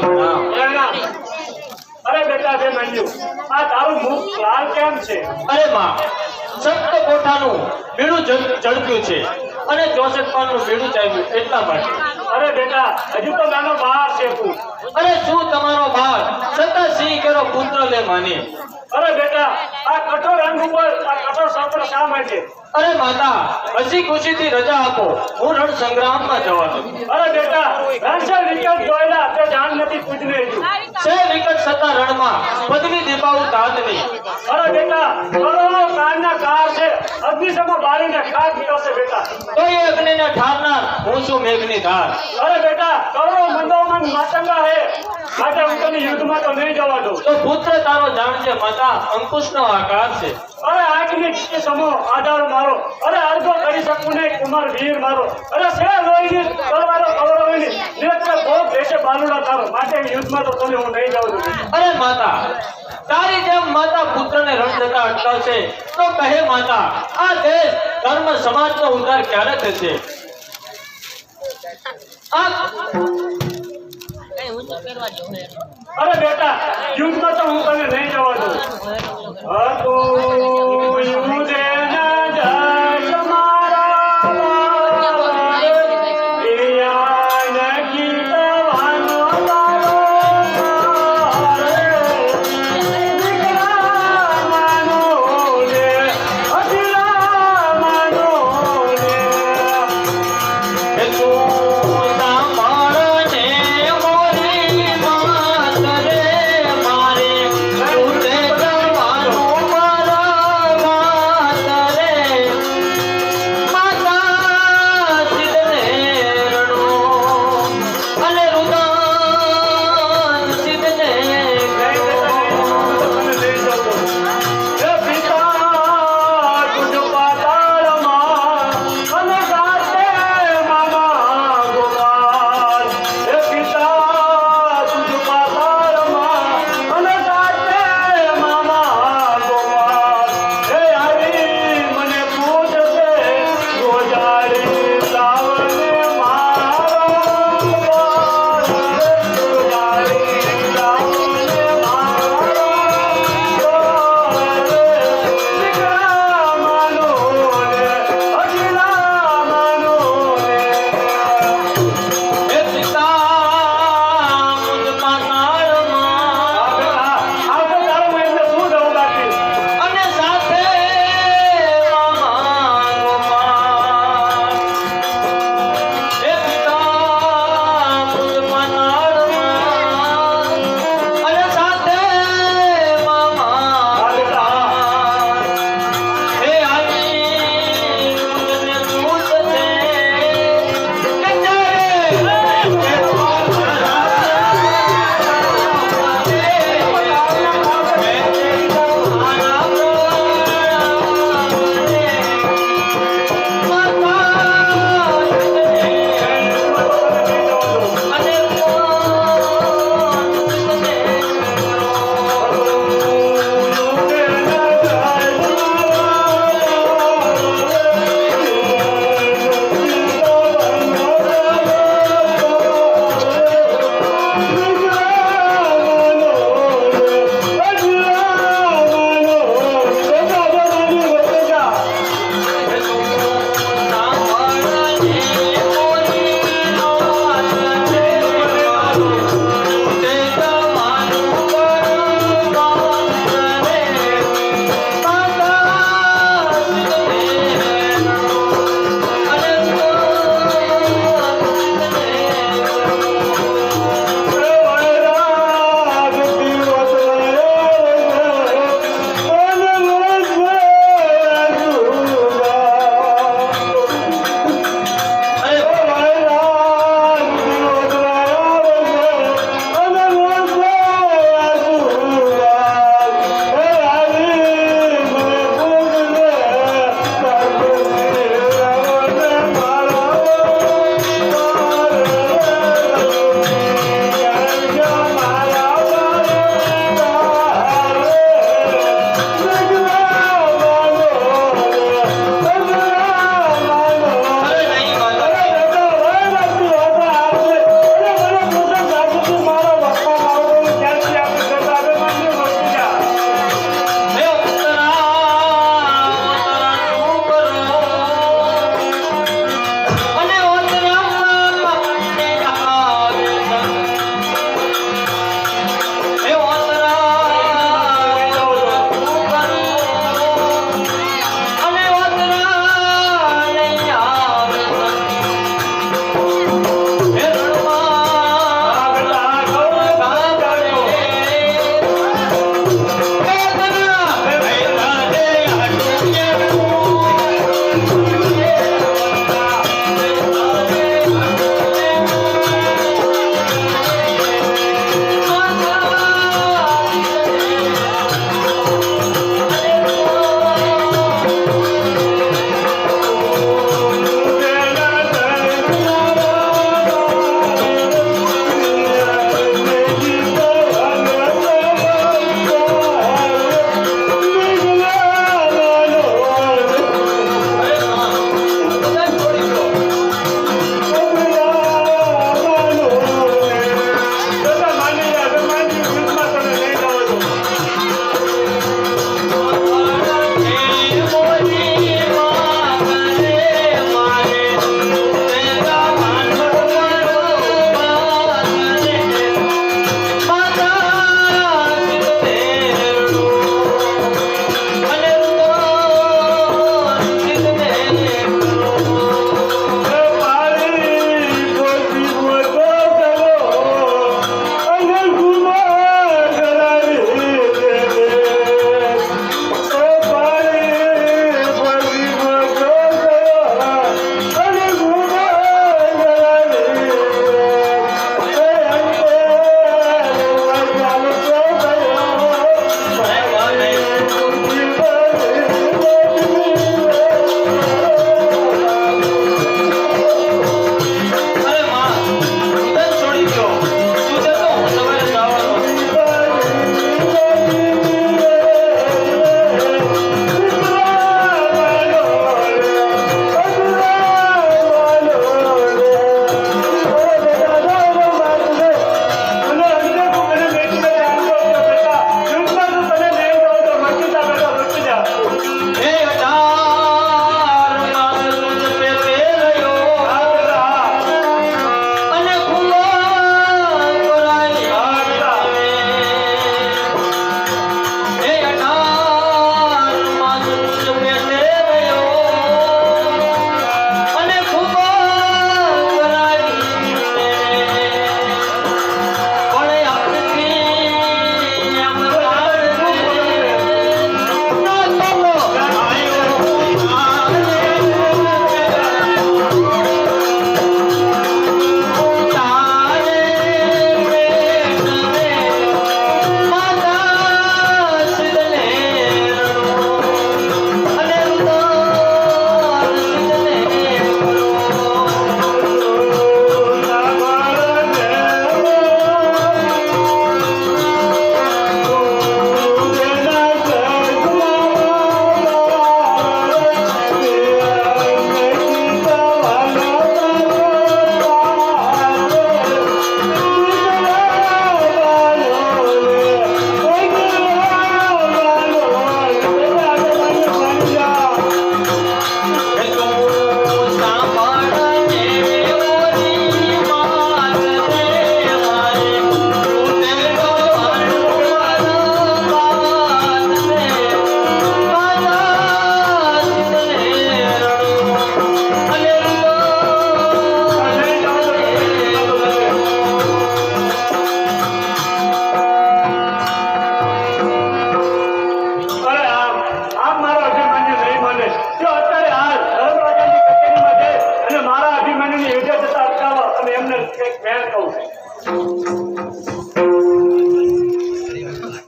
પ્રણામ પ્રણામ. અરે બેટા બે મંજુ આ તારું મુખ લાલ કેમ છે? અરે માં સપ્ત કોઠાનું મીણું ઝડ- ઝડપ્યું છે અને ચોસઠ પાનનું મીણું ચાલ્યું એટલા માટે. અરે બેટા હજુ તો નાનો બહાર છે તું. અરે શું તમારો સતા સિંહ કેરો પુત્ર લે માની. અરે બેટા આ કઠોર અંગ ઉપર આ કઠોર સાંપડ શા માટે? અરે માતા હસી ખુશી થી રજા આપો. હું રણ સંગ્રામમાં જવાનો. અરે બેટા રણસર વિકટ જોયેલા તે જાણ નથી પૂજને. છે વિકટ સતા રણમાં. પદવી દીપાવું તાતની. અરે બેટા અગ્નિશમો બાળીને ખાક નીકળશે બેટા. તો એ અગ્નિને ઠારનાર હું છું મેઘની ધાર. અરે બેટા કરોડો મંદોમંદ માતંગા હે. માટે હું તને યુદ્ધમાં તો નહીં જવા દઉં. તો પુત્ર તારો જાણજે માતા અંકુશનો આકાર છે. અરે આગની સમો આધાર મારો. અરે અર્ધો કરી શકું નહીં કુમાર વીર મારો. અરે સે લોહીની તલવારો કવરોની નિરંતર ભોગ દેશે બાલુડા તારો. માટે યુદ્ધમાં તો તને હું નહીં જાઉં અરે માતા તારી જેમ માતા પુત્રને રણ જતા અટકાવશે તો કહે માતા આ દેશ ધર્મ સમાજનો ઉદ્ધાર ક્યારે થશે? અરે બેટા યુદ્ધમાં તો હું તને નહીં જવા દઉં. હતું ન